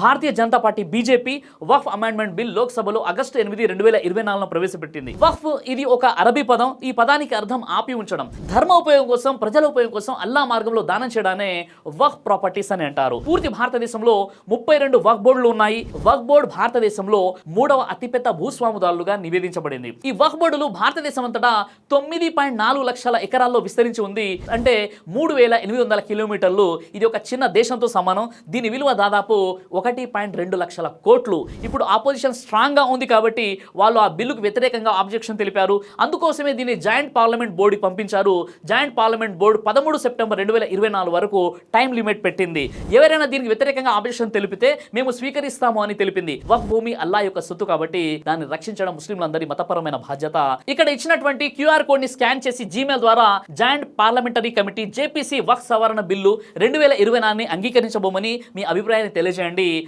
Bharatiya Janata party BJP Waqf amendment bill లోక్సభలో August ఎనిమిది రెండు వేల ఇరవై నాలుగులో ప్రవేశపెట్టింది. వఫ్ ఇది ఒక అరబీ పదం. ఈ పదానికి అర్థం ఆపి ఉంచడం. ధర్మ ఉపయోగం కోసం ప్రజల ఉపయోగం కోసం అల్లా మార్గంలో దానం చేయడానే వఫ్ ప్రాపర్టీస్ అని అంటారు. పూర్తి భారతదేశంలో ముప్పై రెండు వక్ బోర్డులు ఉన్నాయి. వక్ బోర్డు భారతదేశంలో మూడవ అతిపెద్ద భూస్వాముదారులుగా నివేదించబడింది. ఈ వక్ బోర్డులు భారతదేశం అంతటా తొమ్మిది పాయింట్ నాలుగు లక్షల ఎకరాల్లో విస్తరించి ఉంది. అంటే మూడు వేల ఎనిమిది వందల కిలోమీటర్లు. ఇది ఒక చిన్న దేశంతో సమానం. దీని విలువ దాదాపు ఒకటి పాయింట్ రెండు లక్షల కోట్లు. ఇప్పుడు ఆపోజిషన్ స్ట్రాంగ్గా ఉంది కాబట్టి వాళ్ళు ఆ బిల్లుకు వ్యతిరేకంగా ఆబ్జెక్షన్ తెలిపారు. అందుకోసమే దీన్ని జాయింట్ పార్లమెంట్ బోర్డుకి పంపించారు. జాయింట్ పార్లమెంట్ బోర్డు పదమూడు సెప్టెంబర్ రెండు వేల ఇరవై నాలుగు వరకు టైం లిమిట్ పెట్టింది. ఎవరైనా దీనికి వ్యతిరేకంగా ఆబ్జెక్షన్ తెలిపితే మేము స్వీకరిస్తాము అని తెలిపింది. వక్ భూమి అల్లా యొక్క సొత్తు కాబట్టి దాన్ని రక్షించడం ముస్లింలందరి మతపరమైన బాధ్యత. ఇక్కడ ఇచ్చినటువంటి క్యూఆర్ కోడ్ని స్కాన్ చేసి జీమెయిల్ ద్వారా joint parliamentary committee JPC Waqf సవరణ బిల్లు రెండు వేల ఇరవై నాలుగుని అంగీకరించబోమని మీ అభిప్రాయాన్ని తెలియజేయండి.